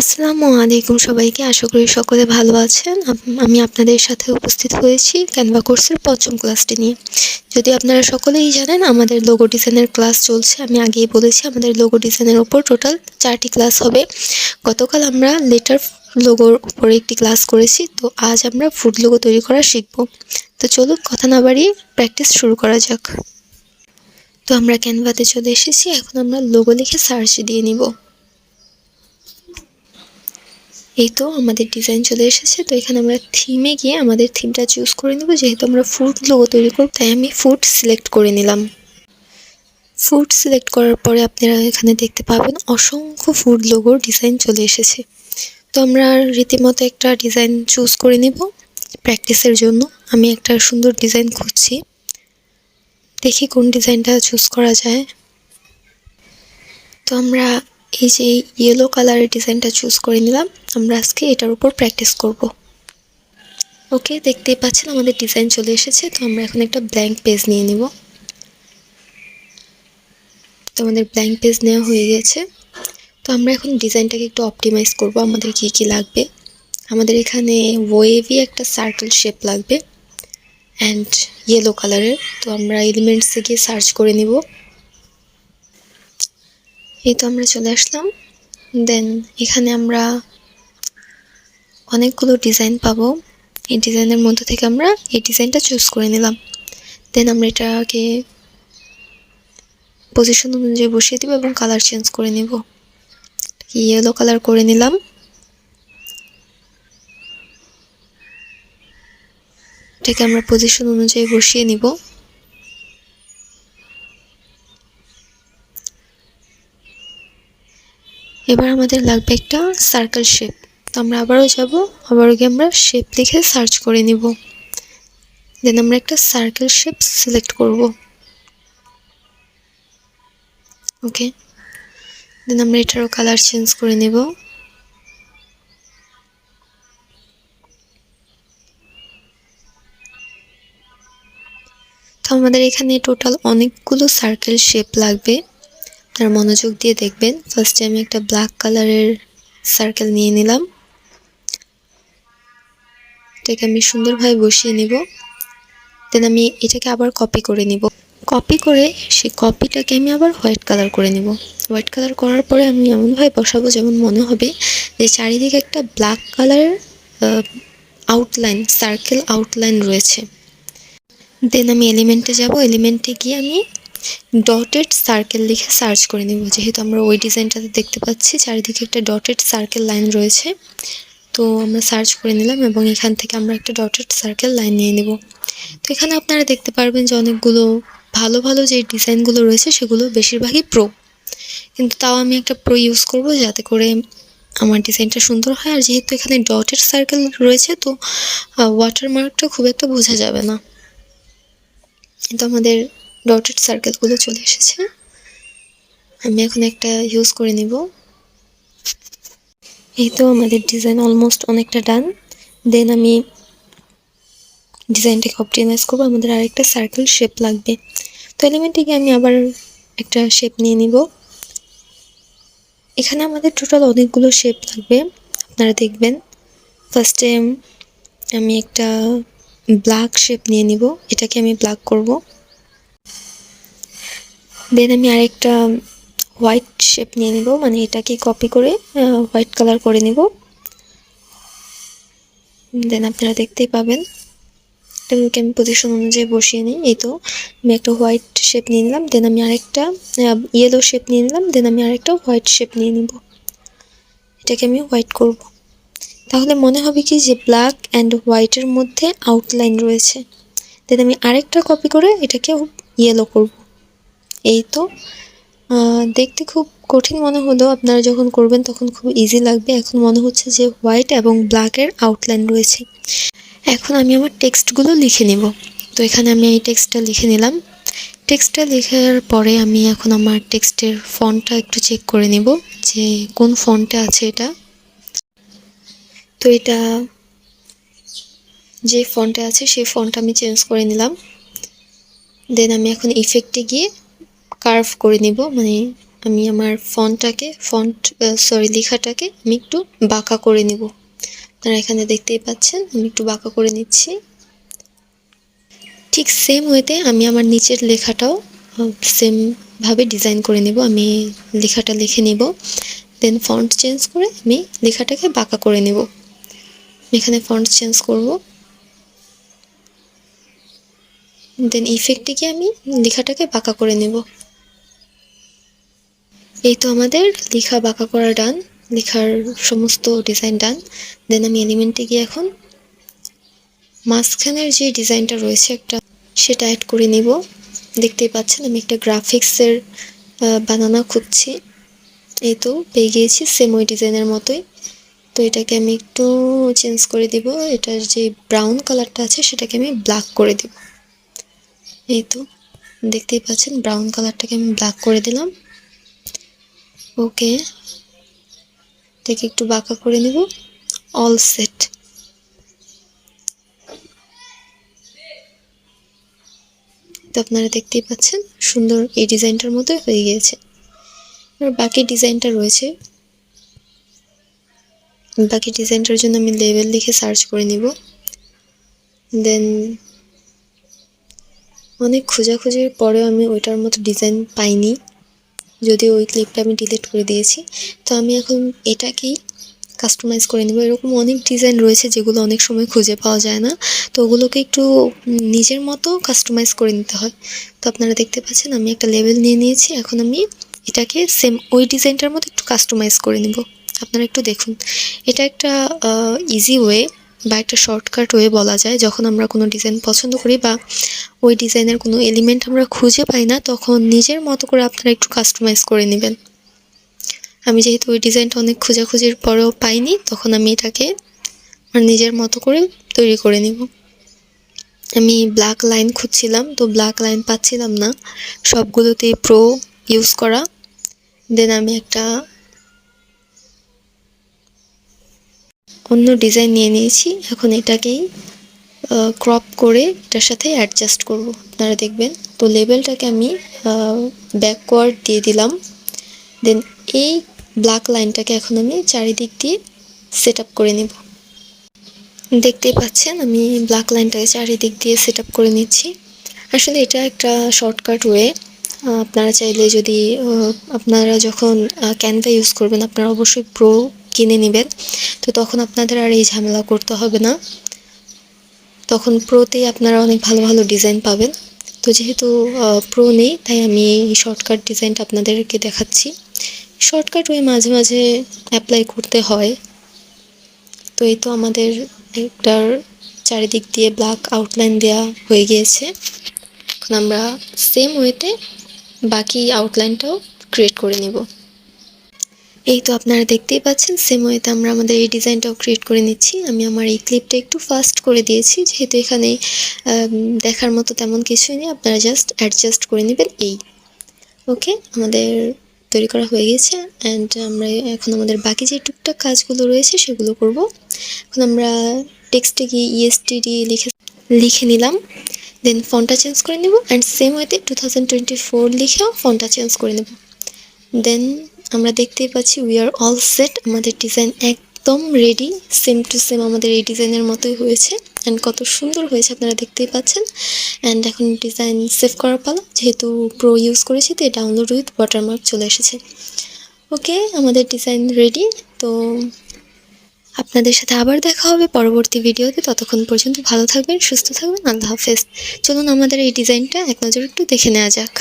আসসালামু আলাইকুম সবাইকে। আশা করি সকলে ভালো আছেন। আমি আপনাদের সাথে উপস্থিত হয়েছি ক্যানভা কোর্সের পঞ্চম ক্লাসটি নিয়ে। যদি আপনারা সকলেই জানেন, আমাদের লোগো ডিজাইনের ক্লাস চলছে। আমি আগেই বলেছি, আমাদের লোগো ডিজাইনের ওপর টোটাল চারটি ক্লাস হবে। গতকাল আমরা লেটার লোগোর উপরে একটি ক্লাস করেছি। তো আজ আমরা ফুড লোগো তৈরি করা শিখব। তো চলুন কথা না বাড়িয়ে প্র্যাকটিস শুরু করা যাক। তো আমরা ক্যানভাতে চলে এসেছি। এখন আমরা লোগো লিখে সার্চ দিয়ে নিব। এই তো আমাদের ডিজাইন চলে এসেছে, তো এখানে আমরা থিমে গিয়ে আমাদের থিমটা চুজ করে নেব। যেহেতু আমরা ফুড লোগো তৈরি করব, তাই আমি ফুড সিলেক্ট করে নিলাম। ফুড সিলেক্ট করার পরে আপনারা এখানে দেখতে পাবেন অসংখ্য ফুড লোগোর ডিজাইন চলে এসেছে। তো আমরা রীতিমতো একটা ডিজাইন চুজ করে নেব প্র্যাকটিসের জন্য। আমি একটা সুন্দর ডিজাইন খুঁজছি। দেখি কোন ডিজাইনটা চুজ করা যায়। তো আমরা এই যে ইয়েলো কালারের ডিজাইনটা চুজ করে নিলাম। আমরা আজকে এটার উপর প্র্যাকটিস করব। ওকে দেখতেই পাচ্ছেন আমাদের ডিজাইন চলে এসেছে, তো আমরা এখন একটা ব্ল্যাঙ্ক পেজ নিয়ে নিব। তো আমাদের ব্ল্যাঙ্ক পেজ নেওয়া হয়ে গেছে। তো আমরা এখন ডিজাইনটাকে একটু অপটিমাইজ করব, আমাদের কি কি লাগবে। আমাদের এখানে ওয়েভি একটা সার্কেল শেপ লাগবে অ্যান্ড ইয়েলো কালারের তো আমরা এলিমেন্টসে গিয়ে সার্চ করে নিব। এই তো আমরা চলে আসলাম। দেন এখানে আমরা অনেকগুলো ডিজাইন পাবো। এই ডিজাইনের মধ্যে থেকে আমরা এই ডিজাইনটা চুজ করে নিলাম। দেন আমরা এটাকে পজিশন অনুযায়ী বসিয়ে দিব এবং কালার চেঞ্জ করে নিব। ইয়েলো কালার করে নিলাম। এটাকে আমরা পজিশন অনুযায়ী বসিয়ে নিব। এবার আমাদের লাগবে একটা সার্কেল শেপ তো আমরা আবারও যাব। আবারও গিয়ে আমরা শেপ লিখে সার্চ করে নিব। দেন আমরা একটা সার্কেল শেপ সিলেক্ট করব। ওকে দেন আমরা এটারও কালার চেঞ্জ করে নেব। তো আমাদের এখানে টোটাল অনেকগুলো সার্কেল শেপ লাগবে। আপনার মনোযোগ দিয়ে দেখবেন। ফার্স্টে আমি একটা ব্ল্যাক কালারের সার্কেল নিয়ে নিলাম। এটাকে আমি সুন্দরভাবে বসিয়ে নিব। দেন আমি এটাকে আবার কপি করে নিব। কপি করে সেই কপিটাকে আমি আবার হোয়াইট কালার করে নিব। হোয়াইট কালার করার পরে আমি এমনভাবে বসাবো যেমন মনে হবে যে চারিদিকে একটা ব্ল্যাক কালারের আউটলাইন সার্কেল আউটলাইন রয়েছে। দেন আমি এলিমেন্টে যাব। এলিমেন্টে গিয়ে আমি ডটেড সার্কেল লিখে সার্চ করে নেব। যেহেতু আমরা ওই ডিজাইনটাতে দেখতে পাচ্ছি, চারিদিকে একটা ডটেড সার্কেল লাইন রয়েছে। তো আমরা সার্চ করে নিলাম এবং এখান থেকে আমরা একটা ডটেড সার্কেল লাইন নিয়ে নেব। তো এখানে আপনারা দেখতে পারবেন যে অনেকগুলো ভালো ভালো যে ডিজাইনগুলো রয়েছে সেগুলো বেশিরভাগই প্রো কিন্তু তাও আমি একটা প্রো ইউজ করব যাতে করে আমার ডিজাইনটা সুন্দর হয়। আর যেহেতু এখানে ডটেড সার্কেল রয়েছে তো ওয়াটারমার্কটা খুব একটা বোঝা যাবে না। কিন্তু আমাদের ডটেড সার্কেলগুলো চলে এসেছে। আমি এখন একটা ইউজ করে নিব। এই তো আমাদের ডিজাইন অলমোস্ট অনেকটা ডান দেন আমি ডিজাইনটাকে অপটিমাইজ করব। আমাদের আরেকটা সার্কেল শেপ লাগবে। তো এলিমেন্টে আমি আবার একটা শেপ নিয়ে নিব। এখানে আমাদের টোটাল অনেকগুলো শেপ লাগবে। আপনারা দেখবেন ফার্স্টে আমি একটা ব্ল্যাক শেপ নিয়ে নিব। এটাকে আমি ব্ল্যাক করব। দেন আমি আরেকটা হোয়াইট শেপ নিয়ে নিব মানে এটাকে কপি করে হোয়াইট কালার করে নিব। দেন আপনারা দেখতেই পাবেন এটাকে আমি পজিশন অনুযায়ী বসিয়ে নিই, এই তো। আমি একটা হোয়াইট শেপ নিয়ে নিলাম দেন আমি আরেকটা ইয়েলো শেপ নিয়ে নিলাম দেন আমি আরেকটা হোয়াইট শেপ নিয়ে নিব। এটাকে আমি হোয়াইট করব। তাহলে মনে হবে কি যে ব্ল্যাক অ্যান্ড হোয়াইটের মধ্যে আউটলাইন রয়েছে। দেন আমি আরেকটা কপি করে এটাকে ইয়েলো করব। এই তো দেখতে খুব কঠিন মনে হলেও আপনারা যখন করবেন তখন খুব ইজি লাগবে। এখন মনে হচ্ছে যে হোয়াইট এবং ব্ল্যাকের আউটলাইন রয়েছে। এখন আমি আমার টেক্সটগুলো লিখে নিব। তো এখানে আমি এই টেক্সটটা লিখে নিলাম। টেক্সটটা লেখার পরে আমি এখন আমার টেক্সটের ফন্টটা একটু চেক করে নেব যে কোন ফন্টে আছে এটা। তো এটা যে ফন্টে আছে সেই ফন্টটা আমি চেঞ্জ করে নিলাম। দেন আমি এখন ইফেক্টে গিয়ে কার্ভ করে নিব মানে আমি আমার ফন্টটাকে, ফন্ট সরি লেখাটাকে আমি একটু বাঁকা করে নিব। আপনারা এখানে দেখতেই পাচ্ছেন, আমি একটু বাঁকা করে নিচ্ছি। ঠিক সেম ওয়েতে আমি আমার নিচের লেখাটাও সেম ভাবে ডিজাইন করে নেব, আমি লেখাটা লিখে নেব। দেন ফন্ট চেঞ্জ করে আমি লেখাটাকে বাঁকা করে নেব। এখানে ফন্ট চেঞ্জ করব। দেন ইফেক্টে গিয়ে আমি লেখাটাকে বাঁকা করে নেব। এই তো আমাদের লেখা বাঁকা করা ডান, লেখার সমস্ত ডিজাইন ডান। দেন আমি এলিমেন্টে গিয়ে এখন মাঝখানের যে ডিজাইনটা রয়েছে একটা, সেটা অ্যাড করে নিব। দেখতেই পাচ্ছেন আমি একটা গ্রাফিক্সের বানানা খুঁজছি। এই তো পেয়ে গিয়েছি সেম ওই ডিজাইনের মতোই। তো এটাকে আমি একটু চেঞ্জ করে দিব। এটার যে ব্রাউন কালারটা আছে, সেটাকে আমি ব্ল্যাক করে দিব। এই তো দেখতেই পাচ্ছেন ব্রাউন কালারটাকে আমি ব্ল্যাক করে দিলাম। ওকে, এটাকে একটু বাঁকা করে নেব। অল সেট তো আপনারা দেখতেই পাচ্ছেন, সুন্দর এই ডিজাইনটার মতো হয়ে গিয়েছে। আর বাকি ডিজাইনটা রয়েছে। বাকি ডিজাইনটার জন্য আমি লেবেল লিখে সার্চ করে নিব। দেন অনেক খোঁজাখুঁজির পরেও আমি ওইটার মতো ডিজাইন পাইনি। যদিও ওই ক্লিপটা আমি ডিলিট করে দিয়েছি। তো আমি এখন এটাকেই কাস্টমাইজ করে নেব। এরকম অনেক ডিজাইন রয়েছে যেগুলো অনেক সময় খুঁজে পাওয়া যায় না। তো ওগুলোকে একটু নিজের মতো কাস্টমাইজ করে নিতে হয়। তো আপনারা দেখতে পাচ্ছেন, আমি একটা লেভেল নিয়ে নিয়েছি। এখন আমি এটাকে সেম ওই ডিজাইনটার মতো একটু কাস্টমাইজ করে নেব। আপনারা একটু দেখুন। এটা একটা ইজি ওয়ে বা একটা শর্টকাট ওয়ে বলা যায়, যখন আমরা কোনো ডিজাইন পছন্দ করি বা ওই ডিজাইনের কোনো এলিমেন্ট আমরা খুঁজে পাই না, তখন নিজের মতো করে আপনারা একটু কাস্টমাইজ করে নেবেন। আমি যেহেতু ওই ডিজাইনটা অনেক খোঁজাখুঁজির পরেও পাইনি, তখন আমি এটাকে আমার নিজের মতো করে তৈরি করে নিব। আমি ব্ল্যাক লাইন খুঁজছিলাম, তো ব্ল্যাক লাইন পাচ্ছিলাম না। সবগুলোতেই প্রো ইউজ করা। দেন আমি একটা অন্য ডিজাইন নিয়ে নিয়েছি। এখন এটাকেই ক্রপ করে এটার সাথে অ্যাডজাস্ট করব। আপনারা দেখবেন, তো লেবেলটাকে আমি ব্যাকওয়ার্ড দিয়ে দিলাম। দেন এই ব্ল্যাক লাইনটাকে এখন আমি চারিদিক দিয়ে সেট করে নেব। দেখতেই পাচ্ছেন, আমি ব্ল্যাক লাইনটাকে চারিদিক দিয়ে সেট করে নিচ্ছি। আসলে এটা একটা শর্টকাট ওয়ে আপনারা চাইলে যদি আপনারা যখন ক্যানভা ইউজ করবেন, আপনারা অবশ্যই প্রো কিনে নেবেন। তো তখন আপনাদের আর এই ঝামেলা করতে হবে না। তখন প্রোতেই আপনারা অনেক ভালো ভালো ডিজাইন পাবেন। তো যেহেতু প্রো নেই, তাই আমি এই শর্টকাট ডিজাইনটা আপনাদেরকে দেখাচ্ছি। শর্টকাট ওই মাঝে মাঝে অ্যাপ্লাই করতে হয়। তো এই তো আমাদের একটার চারিদিক দিয়ে ব্ল্যাক আউটলাইন দেওয়া হয়ে গিয়েছে। এখন আমরা সেম ওয়েতে বাকি আউটলাইনটাও ক্রিয়েট করে নেব। এই তো আপনারা দেখতেই পাচ্ছেন সেম ওয়েতে আমরা আমাদের এই ডিজাইনটাও ক্রিয়েট করে নিচ্ছি। আমি আমার এই ক্লিপটা একটু ফাস্ট করে দিয়েছি, যেহেতু এখানে দেখার মতো তেমন কিছুই নেই, আপনারা জাস্ট অ্যাডজাস্ট করে নেবেন এই। ওকে আমাদের তৈরি করা হয়ে গেছে অ্যান্ড আমরা এখন আমাদের বাকি যে টুকটাক কাজগুলো রয়েছে সেগুলো করব। এখন আমরা টেক্সটে গিয়ে ইএসটিডি লিখে লিখে নিলাম। দেন ফোনটা চেঞ্জ করে নেব অ্যান্ড সেম ওয়েতে টু থাউজেন্ড টোয়েন্টি ফোর লিখেও ফোনটা চেঞ্জ করে নেব। দেন আমরা দেখতেই পাচ্ছি উই আর অল সেট আমাদের ডিজাইন একদম রেডি সেম টু সেম আমাদের এই ডিজাইনের মতোই হয়েছে অ্যান্ড কত সুন্দর হয়েছে আপনারা দেখতেই পাচ্ছেন অ্যান্ড এখন ডিজাইন সেভ করার পালা, যেহেতু প্রো ইউজ করেছি তো ডাউনলোড উইথ ওয়াটারমার্ক চলে এসেছে। ওকে আমাদের ডিজাইন রেডি তো আপনাদের সাথে আবার দেখা হবে পরবর্তী ভিডিওতে ততক্ষণ পর্যন্ত ভালো থাকবেন, সুস্থ থাকবেন, আল্লাহ হাফেজ। চলুন আমাদের এই ডিজাইনটা এক নজর একটু দেখে নেওয়া যাক।